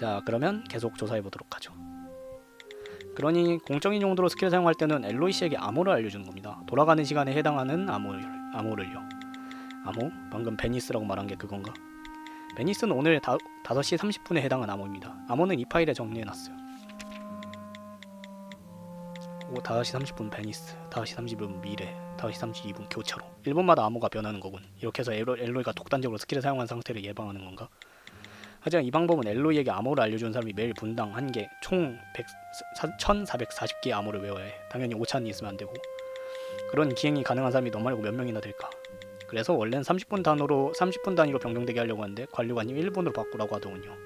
자 그러면 계속 조사해 보도록 하죠. 그러니 공적인 용도로 스킬을 사용할 때는 엘로이 씨에게 암호를 알려주는 겁니다. 돌아가는 시간에 해당하는 암호를, 암호를요. 암호? 방금 베니스라고 말한 게 그건가? 베니스는 오늘 다, 5시 30분에 해당한 암호입니다. 암호는 이 파일에 정리해놨어요. 오, 5시 30분 베니스, 5시 30분 미래, 5시 32분 교차로. 1분마다 암호가 변하는 거군. 이렇게 해서 엘로, 엘로이가 독단적으로 스킬을 사용한 상태를 예방하는 건가? 하지만 이 방법은 엘로이에게 암호를 알려주는 사람이 매일 분당 1개, 총 100, 1440개의 암호를 외워야 해. 당연히 오찬이 있으면 안 되고. 그런 기행이 가능한 사람이 너 말고 몇 명이나 될까? 그래서 원래는 30분 단위로 30분 단위로 변경되게 하려고 하는데 관리관이 1분으로 바꾸라고 하더군요.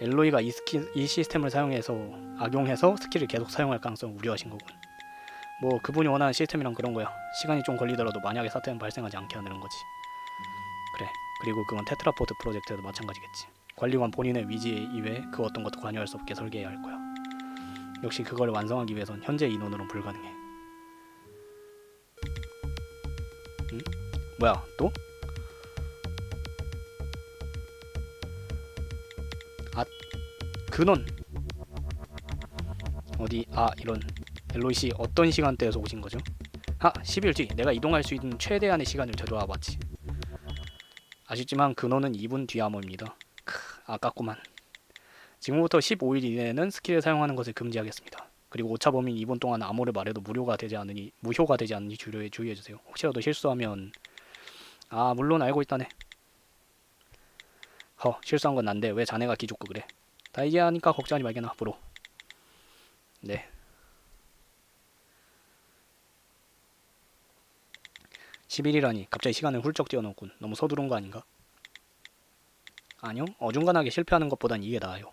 엘로이가 이, 스키, 이 시스템을 사용해서 악용해서 스킬을 계속 사용할 가능성을 우려하신 거군. 뭐 그분이 원하는 시스템이란 그런 거야. 시간이 좀 걸리더라도 만약에 사태는 발생하지 않게 하는 거지. 그리고 그건 테트라포트 프로젝트에도 마찬가지겠지. 관리관 본인의 위지 이외에 그 어떤 것도 관여할 수 없게 설계해야 할 거야. 역시 그걸 완성하기 위해선 현재 인원으로는 불가능해. 응? 뭐야 또? 아 근원 어디 아 이런 엘로이 씨 어떤 시간대에서 오신 거죠? 아 10일 뒤 내가 이동할 수 있는 최대한의 시간을 되돌아 봤지. 아쉽지만 근원은 2분 뒤 암호입니다. 크 아깝구만. 지금부터 15일 이내에는 스킬을 사용하는 것을 금지하겠습니다. 그리고 오차 범위인 2분 동안 암호를 말해도 무료가 되지 않으니 무효가 되지 않으니 주의해 주의해 주세요. 혹시라도 실수하면 아 물론 알고 있다네. 허 실수한 건 난데 왜 자네가 기죽고 그래? 다 이해하니까 걱정하지 말게나 앞으로. 네. (10일이라니) 갑자기 시간을 훌쩍 뛰어넘군 너무 서두른 거 아닌가? 아니요 어중간하게 실패하는 것보단 이게 나아요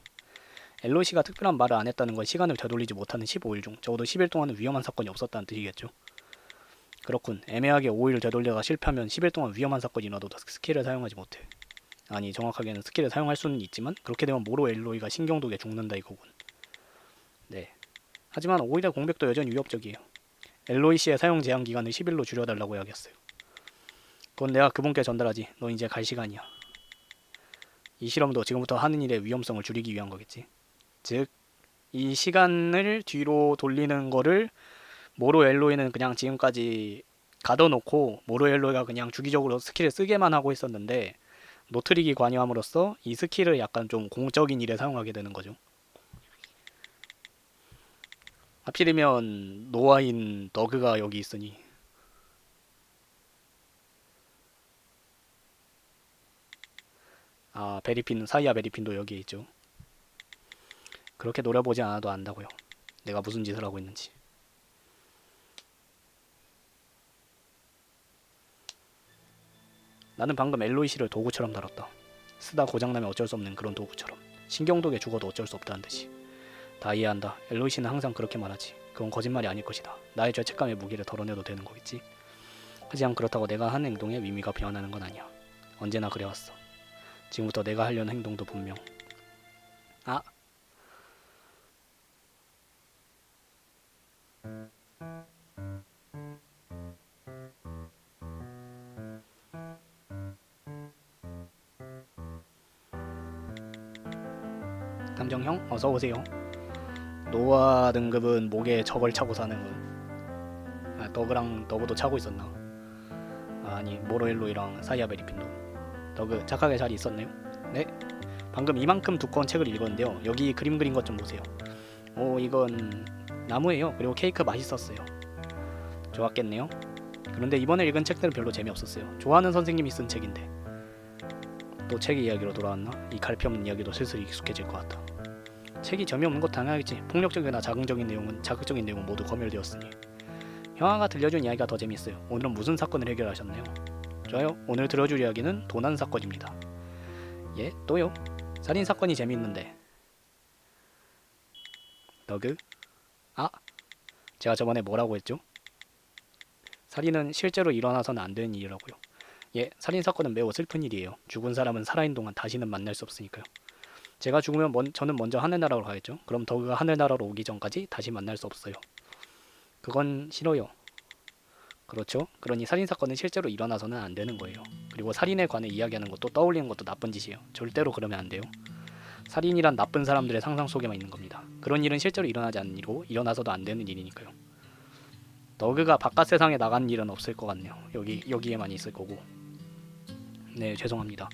엘로시가 특별한 말을 안 했다는 건 시간을 되돌리지 못하는 15일 중 적어도 10일 동안은 위험한 사건이 없었다는 뜻이겠죠. 그렇군. 애매하게 5일을 되돌려가 실패하면 10일 동안 위험한 사건이 일어나도 스킬을 사용하지 못해. 아니 정확하게는 스킬을 사용할 수는 있지만 그렇게 되면 모로 엘로이가 신경독에 죽는다 이거군. 네. 하지만 5일의 공백도 여전히 위협적이에요. 엘로이 씨의 사용 제한 기간을 10일로 줄여달라고 해야겠어요. 그건 내가 그분께 전달하지. 너 이제 갈 시간이야. 이 실험도 지금부터 하는 일의 위험성을 줄이기 위한 거겠지. 즉, 이 시간을 뒤로 돌리는 거를 모로 엘로이는 그냥 지금까지 가둬놓고 모로 엘로이가 그냥 주기적으로 스킬을 쓰게만 하고 있었는데 노트릭이 관여함으로써 이 스킬을 약간 좀 공적인 일에 사용하게 되는 거죠. 하필이면 노아인 너그가 여기 있으니 아 베리핀 사이아 베리핀도 여기에 있죠. 그렇게 노려보지 않아도 안다고요. 내가 무슨 짓을 하고 있는지. 나는 방금 엘로이 씨를 도구처럼 다뤘다. 쓰다 고장나면 어쩔 수 없는 그런 도구처럼. 신경독에 죽어도 어쩔 수 없다는 듯이. 다 이해한다. 엘로이 씨는 항상 그렇게 말하지. 그건 거짓말이 아닐 것이다. 나의 죄책감의 무게를 덜어내도 되는 거겠지. 하지만 그렇다고 내가 한 행동에 의미가 변하는 건 아니야. 언제나 그래왔어. 지금부터 내가 하려는 행동도 분명. 아, 탐정형 어서 오세요. 노아 등급은 목에 적을 차고 사는 분. 아, 더그랑 더그도 차고 있었나? 아, 아니 모로엘로이랑 사이아베리핀도. 더그 착하게 잘 있었네요. 네. 방금 이만큼 두꺼운 책을 읽었는데요. 여기 그림 그린 것 좀 보세요. 오 이건 나무예요. 그리고 케이크 맛있었어요. 좋았겠네요. 그런데 이번에 읽은 책들은 별로 재미없었어요. 좋아하는 선생님이 쓴 책인데. 또 책 이야기로 돌아왔나? 이 갈피 없는 이야기도 슬슬 익숙해질 것 같아. 책이 재미없는 것 당연하겠지. 폭력적이나 자극적인 내용은 자극적인 내용은 모두 검열되었으니. 형아가 들려준 이야기가 더 재밌어요. 오늘은 무슨 사건을 해결하셨나요? 좋아요. 오늘 들어줄 이야기는 도난 사건입니다. 예, 또요. 살인 사건이 재미있는데. 너그? 아, 제가 저번에 뭐라고 했죠? 살인은 실제로 일어나서는 안 되는 일이라고요. 예, 살인 사건은 매우 슬픈 일이에요. 죽은 사람은 살아있는 동안 다시는 만날 수 없으니까요. 제가 죽으면 먼, 저는 먼저 하늘나라로 가겠죠. 그럼 더그가 하늘나라로 오기 전까지 다시 만날 수 없어요. 그건 싫어요. 그렇죠. 그러니 살인 사건은 실제로 일어나서는 안 되는 거예요. 그리고 살인에 관해 이야기하는 것도 떠올리는 것도 나쁜 짓이에요. 절대로 그러면 안 돼요. 살인이란 나쁜 사람들의 상상 속에만 있는 겁니다. 그런 일은 실제로 일어나지 일이고 일어나서도 안 되는 일이니까요. 너그가 바깥 세상에 나간 일은 없을 것 같네요. 여기 여기에만 있을 거고. 네 죄송합니다.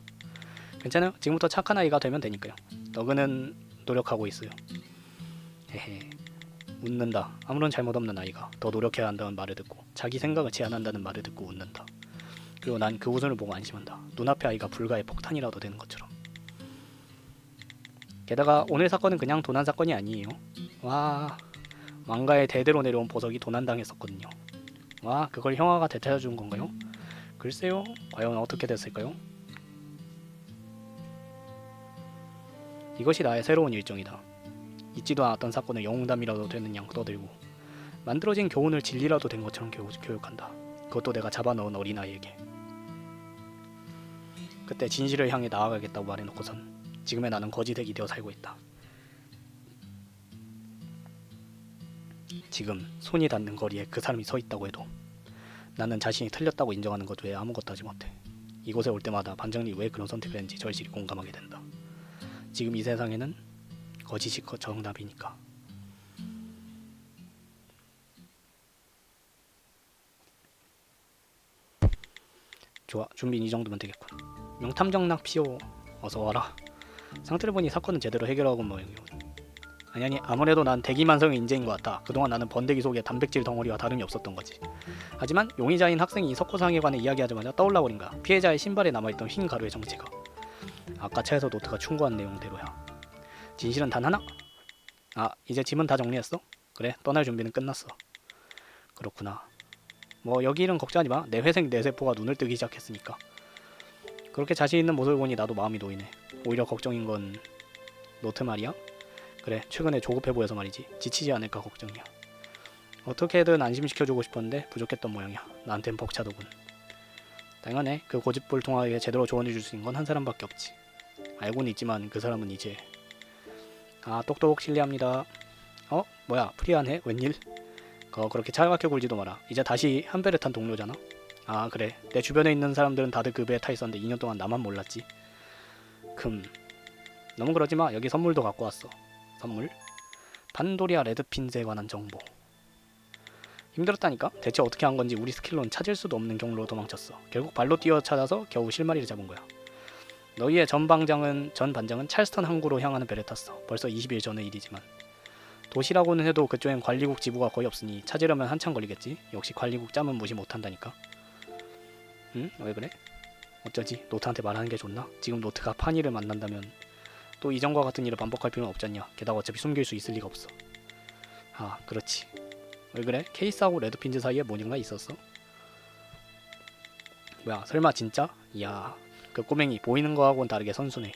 괜찮아요. 지금부터 착한 아이가 되면 되니까요. 너그는 노력하고 있어요. 헤헤. 웃는다. 아무런 잘못 없는 아이가 더 노력해야 한다는 말을 듣고 자기 생각을 제한한다는 말을 듣고 웃는다. 그리고 난 그 웃음을 보고 안심한다. 눈앞의 아이가 불가의 폭탄이라도 되는 것처럼. 게다가 오늘 사건은 그냥 도난 사건이 아니에요. 와, 망가에 대대로 내려온 보석이 도난당했었거든요. 와, 그걸 형아가 되찾아 준 건가요? 글쎄요, 과연 어떻게 됐을까요? 이것이 나의 새로운 일정이다. 있지도 않았던 사건을 영웅담이라도 되는 양 떠들고 만들어진 교훈을 진리라도 된 것처럼 교, 교육한다. 그것도 내가 잡아넣은 어린아이에게. 그때 진실을 향해 나아가겠다고 말해놓고선 지금의 나는 거지대기 되어 살고 있다. 지금 손이 닿는 거리에 그 사람이 서 있다고 해도 나는 자신이 틀렸다고 인정하는 것 외에 아무것도 하지 못해. 이곳에 올 때마다 반장이 왜 그런 선택을 했는지 절실히 공감하게 된다. 지금 이 세상에는 거짓이 거- 정답이니까. 좋아, 준비는 이 정도면 되겠군. 명탐정락 피오, 어서 와라. 상태를 보니 사건은 제대로 해결하고 모양이군. 아니 아니 아무래도 난 대기만성의 인재인 것 같아. 그동안 나는 번데기 속에 단백질 덩어리와 다름이 없었던 거지. 하지만 용의자인 학생이 석고상에 관해 이야기하자마자 떠올라 버린가. 피해자의 신발에 남아있던 흰 가루의 정체가. 아까 차에서 노트가 충고한 내용대로야. 진실은 단 하나. 아 이제 짐은 다 정리했어? 그래 떠날 준비는 끝났어. 그렇구나. 뭐 여기 일은 걱정하지 마. 내 회생 내 세포가 눈을 뜨기 시작했으니까. 그렇게 자신 있는 모습을 보니 나도 마음이 놓이네. 오히려 걱정인 건 노트 말이야? 그래 최근에 조급해 보여서 말이지 지치지 않을까 걱정이야. 어떻게든 안심시켜주고 싶었는데 부족했던 모양이야. 나한텐 벅차더군. 당연해. 그 고집불통하게 제대로 조언해줄 수 있는 건 한 사람밖에 없지. 알고는 있지만 그 사람은 이제 아 똑똑 실례합니다. 어 뭐야 프리하네 웬일? 거 그렇게 차갑게 굴지도 마라. 이제 다시 한 배를 탄 동료잖아. 아 그래 내 주변에 있는 사람들은 다들 그 배에 타 있었는데 2년 동안 나만 몰랐지. 금 너무 그러지 마. 여기 선물도 갖고 왔어. 선물? 판도리아 레드핀즈에 관한 정보. 힘들었다니까? 대체 어떻게 한 건지 우리 스킬로는 찾을 수도 없는 경로로 도망쳤어. 결국 발로 뛰어 찾아서 겨우 실마리를 잡은 거야. 너희의 전 방장은 전 반장은 찰스턴 항구로 향하는 배를 탔어. 벌써 20일 전의 일이지만 도시라고는 해도 그쪽엔 관리국 지부가 거의 없으니 찾으려면 한참 걸리겠지. 역시 관리국 짬은 무시 못한다니까. 응? 왜 그래? 어쩌지? 노트한테 말하는 게 좋나? 지금 노트가 파니를 만난다면 또 이전과 같은 일을 반복할 필요는 없잖냐. 게다가 어차피 숨길 수 있을 리가 없어. 아, 그렇지. 왜 그래? 케이스하고 레드핀즈 사이에 뭔가 있었어? 뭐야, 설마 진짜? 이야, 그 꼬맹이 보이는 거하고는 다르게 선수네.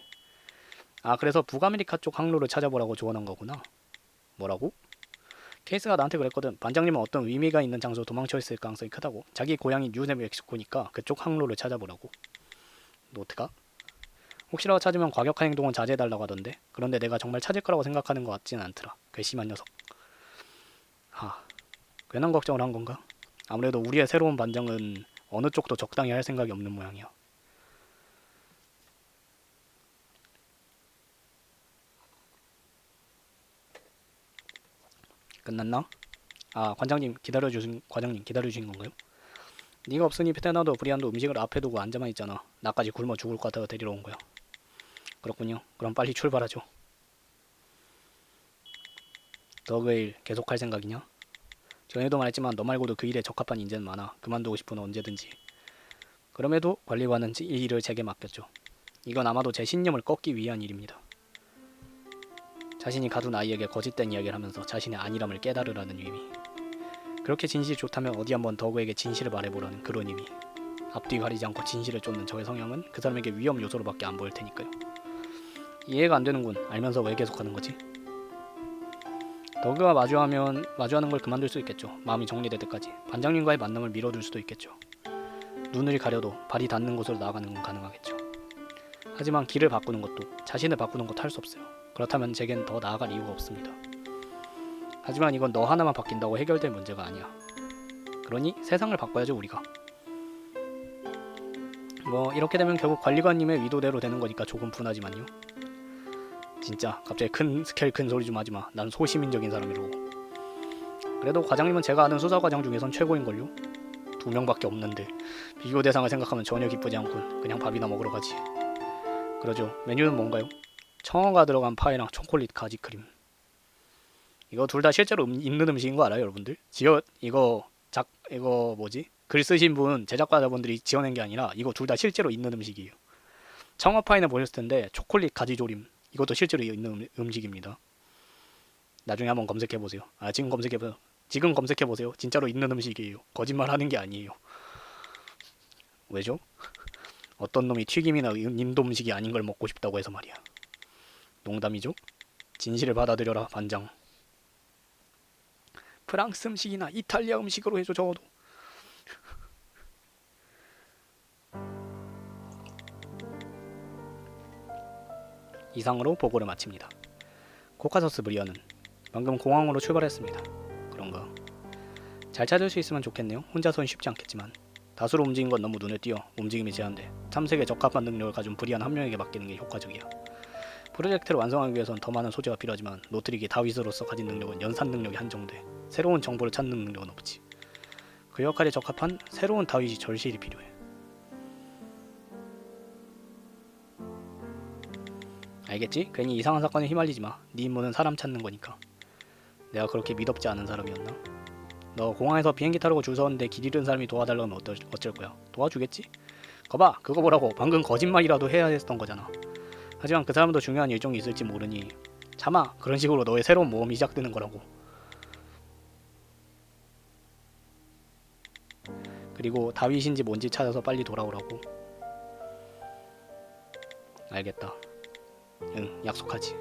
아, 그래서 북아메리카 쪽 항로를 찾아보라고 조언한 거구나. 뭐라고? 케이스가 나한테 그랬거든. 반장님은 어떤 의미가 있는 장소로 도망쳐 있을 가능성이 크다고. 자기 고향이 뉴멕시코니까 그쪽 항로를 찾아보라고. 노트가? 혹시라도 찾으면 과격한 행동은 자제해달라고 하던데 그런데 내가 정말 찾을 거라고 생각하는 것 같지는 않더라 괘씸한 녀석 하 괜한 걱정을 한 건가? 아무래도 우리의 새로운 반장은 어느 쪽도 적당히 할 생각이 없는 모양이야 끝났나? 아 관장님 기다려주신 과장님 기다려주신 건가요? 네가 없으니 페테나도 브리안도 음식을 앞에 두고 앉아만 있잖아 나까지 굶어 죽을 것 같아서 데리러 온 거야 그렇군요. 그럼 빨리 출발하죠. 더그일 계속할 생각이냐? 전에도 말했지만 너 말고도 그 일에 적합한 인재는 많아. 그만두고 싶으면 언제든지. 그럼에도 관리관은 이 일을 제게 맡겼죠. 이건 아마도 제 신념을 꺾기 위한 일입니다. 자신이 가둔 아이에게 거짓된 이야기를 하면서 자신의 안일함을 깨달으라는 의미. 그렇게 진실이 좋다면 어디 한번 더그에게 진실을 말해보라는 그런 의미. 앞뒤 가리지 않고 진실을 쫓는 저의 성향은 그 사람에게 위험 요소로밖에 안 보일 테니까요. 이해가 안 되는군. 알면서 왜 계속하는 거지? 더그와 마주하면 마주하는 걸 그만둘 수 있겠죠. 마음이 정리될 때까지 반장님과의 만남을 미뤄둘 수도 있겠죠. 눈을 가려도 발이 닿는 곳으로 나아가는 건 가능하겠죠. 하지만 길을 바꾸는 것도 자신을 바꾸는 것도 할 수 없어요. 그렇다면 제겐 더 나아갈 이유가 없습니다. 하지만 이건 너 하나만 바뀐다고 해결될 문제가 아니야. 그러니 세상을 바꿔야죠 우리가. 뭐 이렇게 되면 결국 관리관님의 의도대로 되는 거니까 조금 분하지만요. 진짜 갑자기 큰 스케일 큰 소리 좀 하지 마. 난 소시민적인 사람이라고. 그래도 과장님은 제가 아는 수사 과장 중에선 최고인 걸요. 두 명밖에 없는데 비교 대상을 생각하면 전혀 기쁘지 않군. 그냥 밥이나 먹으러 가지. 그러죠. 메뉴는 뭔가요? 청어가 들어간 파이랑 초콜릿 가지 크림. 이거 둘 다 실제로 음, 있는 음식인 거 알아요, 여러분들? 지어 이거 작 이거 뭐지? 글 쓰신 분 제작자분들이 지어낸 게 아니라 이거 둘 다 실제로 있는 음식이에요. 청어 파이는 보셨을 텐데 초콜릿 가지 조림 이것도 실제로 있는 음- 음식입니다. 나중에 한번 검색해 보세요. 아 지금 검색해 보세요. 지금 검색해 보세요. 진짜로 있는 음식이에요. 거짓말 하는 게 아니에요. 왜죠? 어떤 놈이 튀김이나 음- 인도 음식이 아닌 걸 먹고 싶다고 해서 말이야. 농담이죠? 진실을 받아들여라 반장. 프랑스 음식이나 이탈리아 음식으로 해줘 적어도. 이상으로 보고를 마칩니다. 코카서스 브리어는 방금 공항으로 출발했습니다. 그런가? 잘 찾을 수 있으면 좋겠네요. 혼자선 쉽지 않겠지만 다수로 움직인 건 너무 눈에 띄어 움직임이 제한돼 탐색에 적합한 능력을 가진 브리안 한 명에게 맡기는 게 효과적이야. 프로젝트를 완성하기 위해선 더 많은 소재가 필요하지만 노트릭이 다윗으로서 가진 능력은 연산 능력이 한정돼 새로운 정보를 찾는 능력은 없지. 그 역할에 적합한 새로운 다윗이 절실히 필요해. 알겠지? 괜히 이상한 사건에 휘말리지 마. 네 임무는 사람 찾는 거니까. 내가 그렇게 미덥지 않은 사람이었나? 너 공항에서 비행기 타려고 줄 서는데 길 잃은 사람이 도와달라면 어떠, 어쩔 거야? 도와주겠지? 거봐, 그거 보라고. 방금 거짓말이라도 해야 했던 거잖아. 하지만 그 사람도 중요한 일정이 있을지 모르니 참아. 그런 식으로 너의 새로운 모험이 시작되는 거라고. 그리고 다윗인지 뭔지 찾아서 빨리 돌아오라고. 알겠다. 응, 약속하지.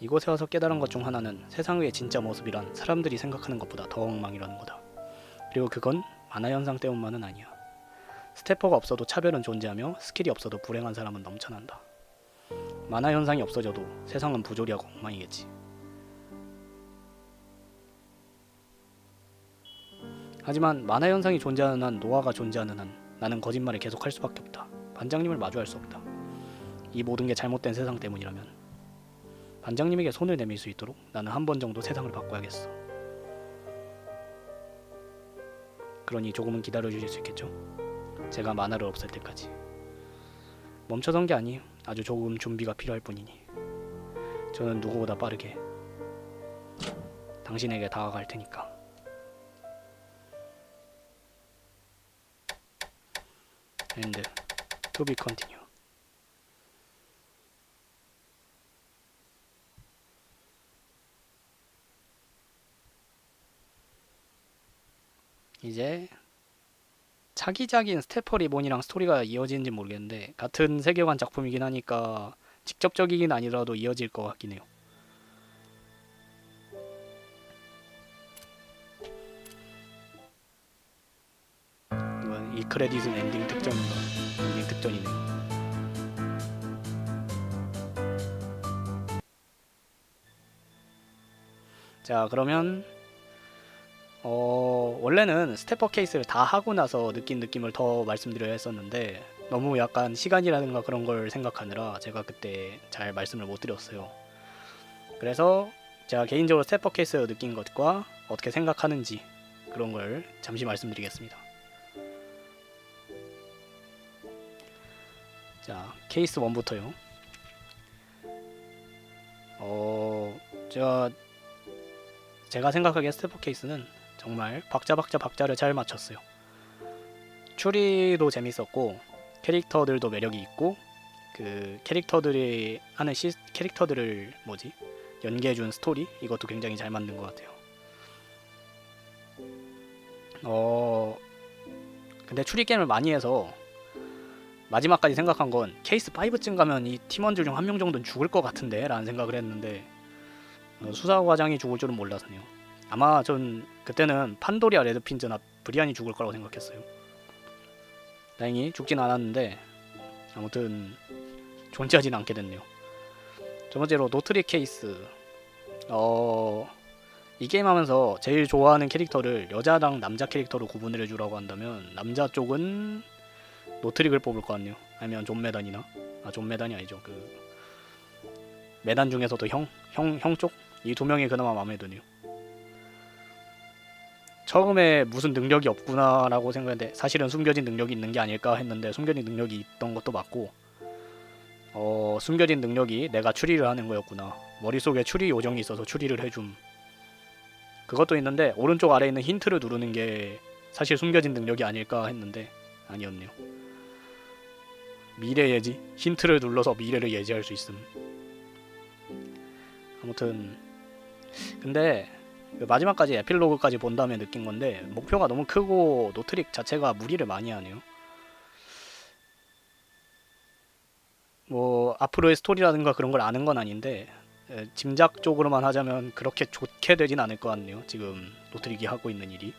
이곳에 와서 깨달은 것 중 하나는 세상의 진짜 모습이란 사람들이 생각하는 것보다 더 엉망이라는 거다. 그리고 그건 만화 현상 때문만은 아니야. 스태퍼가 없어도 차별은 존재하며 스킬이 없어도 불행한 사람은 넘쳐난다. 만화 현상이 없어져도 세상은 부조리하고 엉망이겠지. 하지만 만화 현상이 존재하는 한 노아가 존재하는 한 나는 거짓말을 계속할 수밖에 없다. 반장님을 마주할 수 없다. 이 모든 게 잘못된 세상 때문이라면 반장님에게 손을 내밀 수 있도록 나는 한 번 정도 세상을 바꿔야겠어. 그러니 조금은 기다려 주실 수 있겠죠? 제가 만화를 없앨 때까지. 멈춰선 게 아니에요. 아주 조금 준비가 필요할 뿐이니. 저는 누구보다 빠르게 당신에게 다가갈 테니까. be continue. 이제 차기작인 스테퍼 리본이랑 스토리가 이어지는지 모르겠는데 같은 세계관 작품이긴 하니까 직접적이긴 아니라도 이어질 것 같긴 해요. 이건 이 크레딧은 엔딩 특전인가? 엔딩 특전이네. 자 그러면 어 원래는 스태퍼 케이스를 다 하고 나서 느낀 느낌을 더 말씀드려야 했었는데 너무 약간 시간이라든가 그런 걸 생각하느라 제가 그때 잘 말씀을 못 드렸어요. 그래서 제가 개인적으로 스태퍼 케이스 느낀 것과 어떻게 생각하는지 그런 걸 잠시 말씀드리겠습니다. 자 케이스 1부터요. 어 제가 제가 생각하기에 스태퍼 케이스는 정말 박자 박자 박자를 잘 맞췄어요. 추리도 재밌었고 캐릭터들도 매력이 있고 그 캐릭터들이 하는 시 캐릭터들을 뭐지 연기해준 스토리 이것도 굉장히 잘 만든 것 같아요. 어 근데 추리 게임을 많이 해서 마지막까지 생각한 건 케이스 5쯤 가면 이 팀원들 중 한 명 정도는 죽을 것 같은데 라는 생각을 했는데 어, 수사 과장이 죽을 줄은 몰랐네요. 아마 전 그때는 판도리아 레드핀즈나 브리안이 죽을 거라고 생각했어요. 다행히 죽진 않았는데 아무튼 존재하진 않게 됐네요. 두 번째로 노트리 케이스. 어 이 게임 하면서 제일 좋아하는 캐릭터를 여자랑 남자 캐릭터로 구분을 해주라고 한다면 남자 쪽은 노트릭을 뽑을 것 같네요. 아니면 존 메단이나 아존 메단이 아니죠. 그 메단 중에서도 형 형 형 쪽 이 두 명이 그나마 마음에 드네요. 처음에 무슨 능력이 없구나라고 생각했는데 사실은 숨겨진 능력이 있는 게 아닐까 했는데 숨겨진 능력이 있던 것도 맞고 어 숨겨진 능력이 내가 추리를 하는 거였구나. 머릿속에 추리 요정이 있어서 추리를 해줌. 그것도 있는데 오른쪽 아래에 있는 힌트를 누르는 게 사실 숨겨진 능력이 아닐까 했는데 아니었네요. 미래 예지? 힌트를 눌러서 미래를 예지할 수 있음. 아무튼 근데 그 마지막까지 에필로그까지 본 다음에 느낀 건데 목표가 너무 크고 노트릭 자체가 무리를 많이 하네요. 뭐 앞으로의 스토리라든가 그런 걸 아는 건 아닌데 에, 짐작적으로만 하자면 그렇게 좋게 되진 않을 것 같네요. 지금 노트릭이 하고 있는 일이.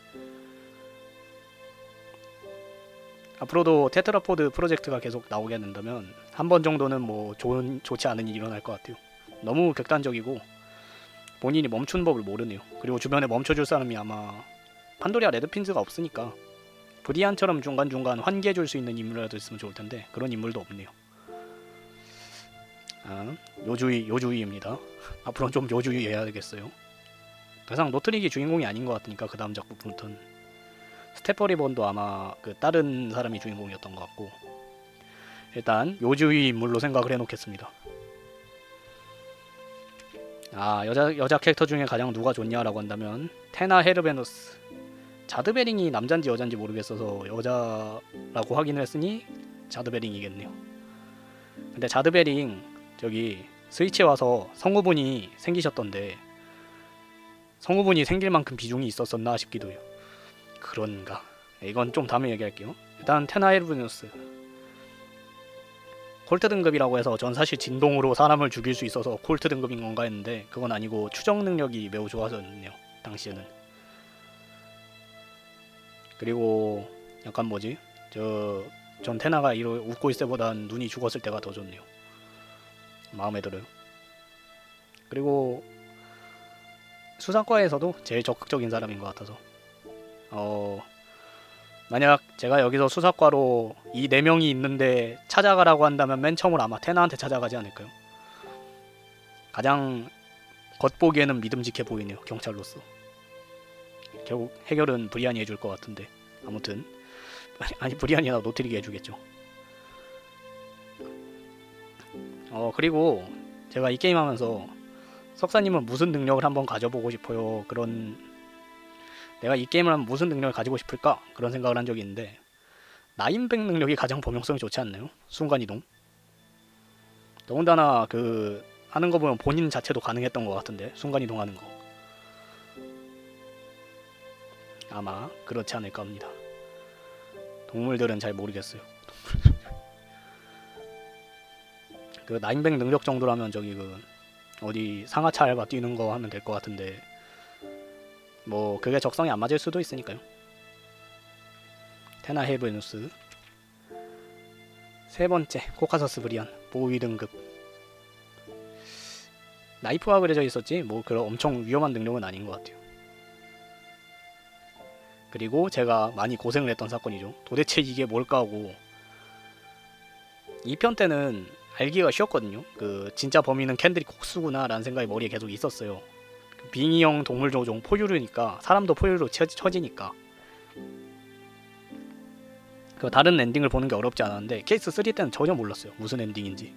앞으로도 테트라포드 프로젝트가 계속 나오게 된다면 한 번 정도는 뭐 좋은 좋지 않은 일이 일어날 것 같아요. 너무 극단적이고 본인이 멈춘 법을 모르네요. 그리고 주변에 멈춰줄 사람이 아마 판도리아 레드핀즈가 없으니까 브리안처럼 중간중간 환기해줄 수 있는 인물이라도 있으면 좋을 텐데 그런 인물도 없네요. 아, 요주의 요주의입니다. 앞으로는 좀 요주의 해야 되겠어요. 더 이상 노트릭이 주인공이 아닌 것 같으니까 그 다음 작품부터는 스테퍼리본도 아마 그 다른 사람이 주인공이었던 것 같고 일단 요주의 인물로 생각을 해놓겠습니다. 아 여자 여자 캐릭터 중에 가장 누가 좋냐라고 한다면 테나 헤르베누스 자드베링이 남잔지 여잔지 모르겠어서 여자라고 확인을 했으니 자드베링이겠네요. 근데 자드베링 저기 스위치에 와서 성우분이 생기셨던데 성우분이 생길 만큼 비중이 있었었나 싶기도 해요. 그런가? 이건 좀 다음에 얘기할게요. 일단 테나 헤르베누스 콜트 등급이라고 해서 전 사실 진동으로 사람을 죽일 수 있어서 콜트 등급인 건가 했는데 그건 아니고 추적 능력이 매우 좋아졌네요 당시에는. 그리고 약간 뭐지? 저 전 테나가 이러 웃고 있을 때보단 눈이 죽었을 때가 더 좋네요. 마음에 들어요. 그리고 수사과에서도 제일 적극적인 사람인 것 같아서. 어 만약 제가 여기서 수사과로 이 네 명이 있는데 찾아가라고 한다면 맨 처음으로 아마 테나한테 찾아가지 않을까요? 가장 겉보기에는 믿음직해 보이네요 경찰로서. 결국 해결은 브리안이 해줄 것 같은데 아무튼 아니, 아니 브리안이나 노트리게 해주겠죠. 어 그리고 제가 이 게임 하면서 석사님은 무슨 능력을 한번 가져보고 싶어요 그런 내가 이 게임을 하면 무슨 능력을 가지고 싶을까? 그런 생각을 한 적이 있는데 나인백 능력이 가장 범용성이 좋지 않나요? 순간이동 더군다나 그 하는 거 보면 본인 자체도 가능했던 것 같은데 순간이동하는 거 아마 그렇지 않을까 합니다 동물들은 잘 모르겠어요 그 나인백 능력 정도라면 저기 그 어디 상하차 알바 뛰는 거 하면 될 것 같은데 뭐 그게 적성에 안 맞을 수도 있으니까요. 테나 헤브누스 세 번째 코카서스 브리안 보위 등급 나이프가 그려져 있었지 뭐 그런 엄청 위험한 능력은 아닌 것 같아요. 그리고 제가 많이 고생을 했던 사건이죠. 도대체 이게 뭘까 하고 2편 때는 알기가 쉬웠거든요. 그 진짜 범인은 캔들이 kok수구나 라는 생각이 머리에 계속 있었어요. 빙의형 동물 조종 포유류니까 사람도 포유류로 처, 처지니까. 그 다른 엔딩을 보는 게 어렵지 않았는데 케이스 3 때는 전혀 몰랐어요. 무슨 엔딩인지.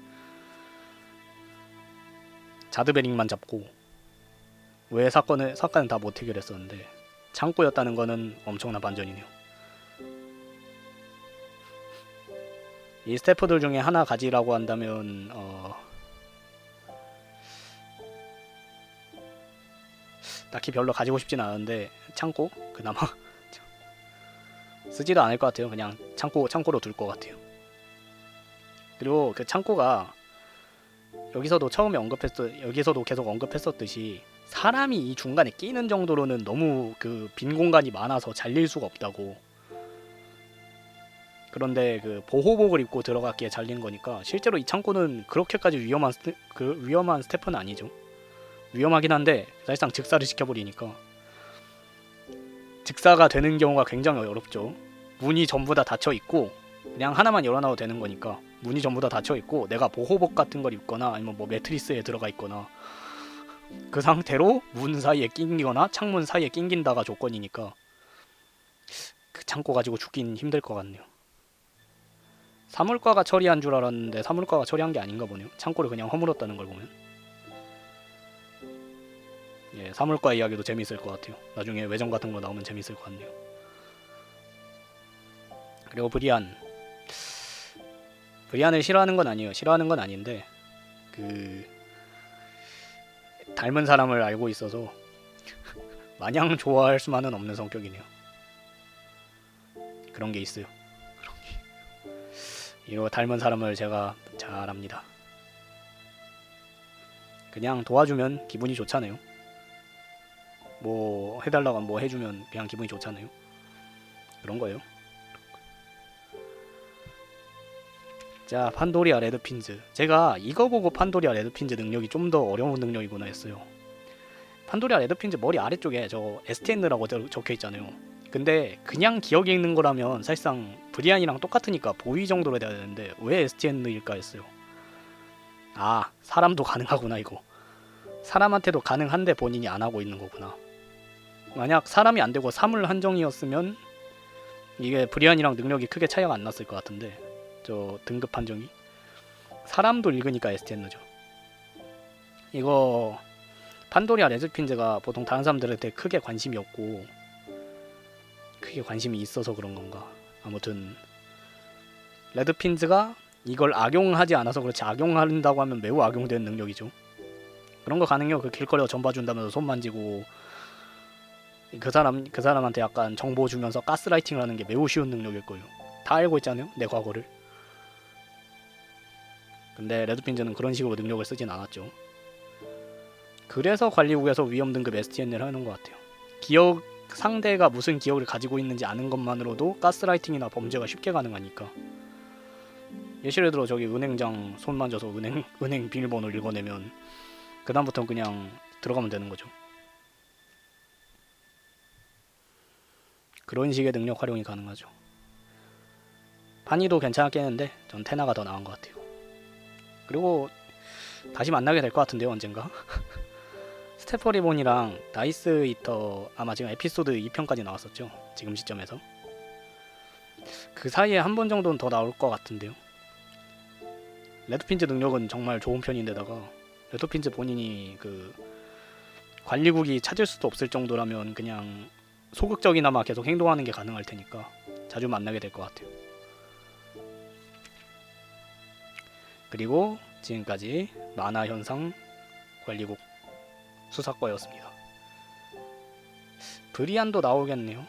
자드베링만 잡고 왜 사건을 사건은 다 못 해결했었는데 창고였다는 거는 엄청난 반전이네요. 이 스태프들 중에 하나 가지라고 한다면 어 딱히 별로 가지고 싶진 않은데 창고 그나마 쓰지도 않을 것 같아요. 그냥 창고 창고로 둘 것 같아요. 그리고 그 창고가 여기서도 처음에 언급했어 여기서도 계속 언급했었듯이 사람이 이 중간에 끼는 정도로는 너무 그 빈 공간이 많아서 잘릴 수가 없다고. 그런데 그 보호복을 입고 들어갔기에 잘린 거니까 실제로 이 창고는 그렇게까지 위험한 스태, 그 위험한 스태프는 아니죠. 위험하긴 한데 사실상 즉사를 시켜버리니까 즉사가 되는 경우가 굉장히 어렵죠. 문이 전부 다 닫혀 있고 그냥 하나만 열어놔도 되는 거니까 문이 전부 다 닫혀 있고 내가 보호복 같은 걸 입거나 아니면 뭐 매트리스에 들어가 있거나 그 상태로 문 사이에 낑기거나 창문 사이에 낑긴다가 조건이니까 그 창고 가지고 죽긴 힘들 것 같네요. 사물과가 처리한 줄 알았는데 사물과가 처리한 게 아닌가 보네요. 창고를 그냥 허물었다는 걸 보면. 예, 사물과 이야기도 재밌을 것 같아요. 나중에 외전 같은 거 나오면 재밌을 것 같네요. 그리고 브리안. 브리안을 싫어하는 건 아니에요. 싫어하는 건 아닌데 그 닮은 사람을 알고 있어서 마냥 좋아할 수만은 없는 성격이네요. 그런 게 있어요. 그런 게. 이거 닮은 사람을 제가 잘 압니다. 그냥 도와주면 기분이 좋잖아요. 뭐 해달라고 하면 뭐 해주면 그냥 기분이 좋잖아요. 그런 거예요. 자 판도리아 레드핀즈. 제가 이거 보고 판도리아 레드핀즈 능력이 좀 더 어려운 능력이구나 했어요. 판도리아 레드핀즈 머리 아래쪽에 저 STN라고 적혀 있잖아요. 근데 그냥 기억에 있는 거라면 사실상 브리안이랑 똑같으니까 보이 정도로 돼야 되는데 왜 STN일까 했어요. 아 사람도 가능하구나 이거. 사람한테도 가능한데 본인이 안 하고 있는 거구나 만약 사람이 안 되고 사물 한정이었으면 이게 브리안이랑 능력이 크게 차이가 안 났을 것 같은데 저 등급 판정이 사람도 읽으니까 STN죠. 이거 판도리아 레즈핀즈가 보통 다른 사람들한테 크게 관심이 없고 크게 관심이 있어서 그런 건가. 아무튼 레드핀즈가 이걸 악용하지 않아서 그렇지 악용한다고 하면 매우 악용되는 능력이죠. 그런 거 가능해요. 그 길거리에 전 봐준다면서 손 만지고 그 사람 그 사람한테 약간 정보 주면서 가스라이팅을 하는 게 매우 쉬운 능력일 거예요. 다 알고 있잖아요. 내 과거를. 근데 레드핀즈는 그런 식으로 능력을 쓰진 않았죠. 그래서 관리국에서 위험 등급 STN을 하는 것 같아요. 기억 상대가 무슨 기억을 가지고 있는지 아는 것만으로도 가스라이팅이나 범죄가 쉽게 가능하니까. 예시를 들어 저기 은행장 손 만져서 은행 은행 비밀번호를 읽어내면 그 다음부터 그냥 들어가면 되는 거죠. 그런 식의 능력 활용이 가능하죠. 파니도 괜찮았긴 했는데 전 테나가 더 나은 것 같아요. 그리고 다시 만나게 될 것 같은데요 언젠가 스테퍼리본이랑 다이스 이터 아마 지금 에피소드 2편까지 나왔었죠 지금 시점에서 그 사이에 한 번 정도는 더 나올 것 같은데요 레드핀즈 능력은 정말 좋은 편인데다가 레드핀즈 본인이 그 관리국이 찾을 수도 없을 정도라면 그냥 소극적이나마 계속 행동하는 게 가능할 테니까 자주 만나게 될 것 같아요 그리고 지금까지 만화 현상 관리국 수사과였습니다. 브리안도 나오겠네요.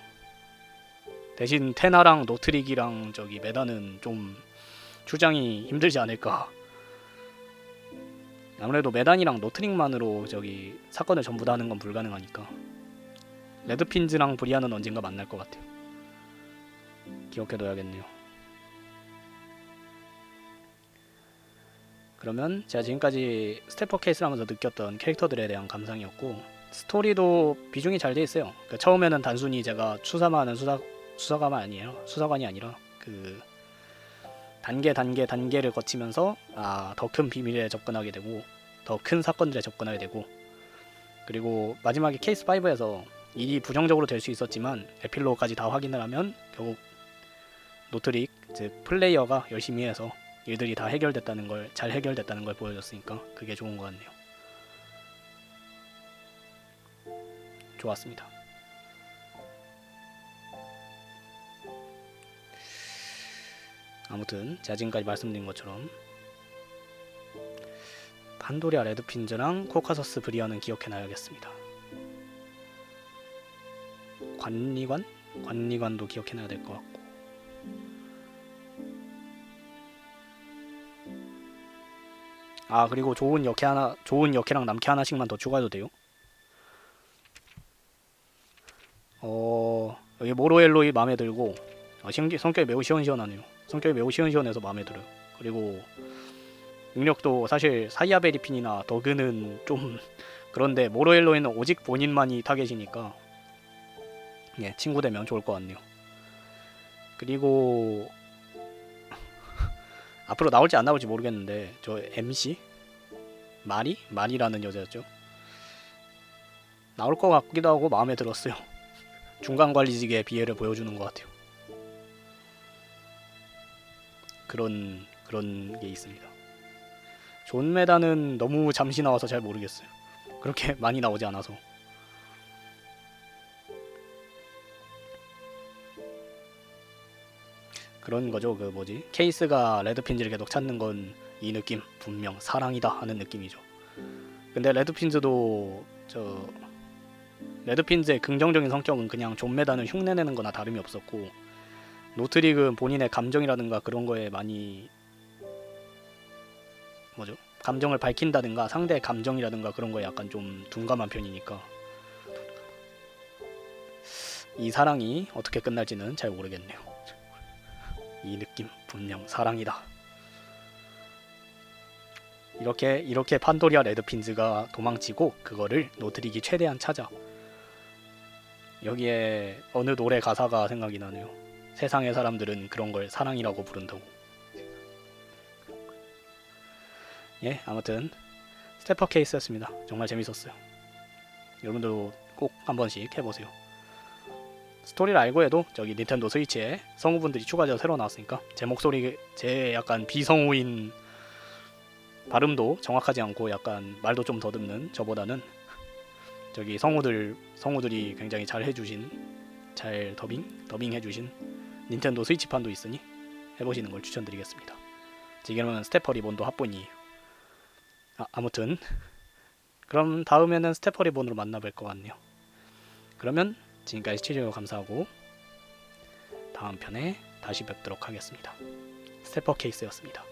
대신 테나랑 노트릭이랑 저기 메다는 좀 주장이 힘들지 않을까. 아무래도 메단이랑 노트릭만으로 저기 사건을 전부 다 하는 건 불가능하니까. 레드핀즈랑 브리안은 언젠가 만날 것 같아요. 기억해둬야겠네요. 그러면 제가 지금까지 스태퍼 케이스를 하면서 느꼈던 캐릭터들에 대한 감상이었고 스토리도 비중이 잘 돼 있어요. 그러니까 처음에는 단순히 제가 하는 수사 수사관이 아니에요. 수사관이 아니라 그 단계 단계 단계를 거치면서 아 더 큰 비밀에 접근하게 되고 더 큰 사건들에 접근하게 되고 그리고 마지막에 케이스 5에서 일이 부정적으로 될 수 있었지만 에필로그까지 다 확인을 하면 결국 노트릭 즉 플레이어가 열심히 해서 일들이 다 해결됐다는 걸 잘 해결됐다는 걸 보여줬으니까 그게 좋은 것 같네요. 좋았습니다. 아무튼 제가 지금까지 말씀드린 것처럼 판도리아 레드핀즈랑 코카서스 브리아는 기억해놔야겠습니다. 관리관? 관리관도 기억해놔야 될 것 같고 아 그리고 좋은 역해 하나 좋은 역해랑 남캐 하나씩만 더 추가해도 돼요? 어 여기 모로엘로이 마음에 들고 아, 신 성격이 매우 시원시원하네요. 성격이 매우 시원시원해서 마음에 들어요. 그리고 능력도 사실 사이아베리핀이나 더그는 좀 그런데 모로엘로에는 오직 본인만이 타겟이니까 예 친구 되면 좋을 것 같네요. 그리고 앞으로 나올지 안 나올지 모르겠는데 저 MC 마리 마리라는 여자였죠. 나올 것 같기도 하고 마음에 들었어요. 중간 관리직의 비애를 보여주는 것 같아요. 그런 그런 게 있습니다. 존 메다는 너무 잠시 나와서 잘 모르겠어요. 그렇게 많이 나오지 않아서. 그런 거죠. 그 뭐지? 케이스가 레드핀즈를 계속 찾는 건 이 느낌 분명 사랑이다 하는 느낌이죠. 근데 레드핀즈도 저 레드핀즈의 긍정적인 성격은 그냥 존 메다는 흉내내는 거나 다름이 없었고 노트릭은 본인의 감정이라든가 그런 거에 많이 뭐죠? 감정을 밝힌다든가 상대의 감정이라든가 그런 거에 약간 좀 둔감한 편이니까 이 사랑이 어떻게 끝날지는 잘 모르겠네요. 이 느낌 분명 사랑이다. 이렇게 이렇게 판도리아 레드핀즈가 도망치고 그거를 노트릭이 최대한 찾아. 여기에 어느 노래 가사가 생각이 나네요. 세상의 사람들은 그런 걸 사랑이라고 부른다고. 예, 아무튼 스테퍼 케이스였습니다. 정말 재밌었어요. 여러분도 꼭 한 번씩 해보세요. 스토리를 알고 해도 저기 닌텐도 스위치에 성우분들이 추가되어 새로 나왔으니까 제 목소리 제 약간 비성우인 발음도 정확하지 않고 약간 말도 좀 더듬는 저보다는 저기 성우들 성우들이 굉장히 잘 해주신 잘 더빙 더빙 해주신 닌텐도 스위치판도 있으니 해보시는 걸 추천드리겠습니다. 지금은 스테퍼 리본도 합본이에요. 아, 아무튼 그럼 다음에는 스테퍼 리본으로 만나뵐 것 같네요. 그러면 지금까지 시청해주셔서 감사하고 다음 편에 다시 뵙도록 하겠습니다. 스테퍼 케이스였습니다.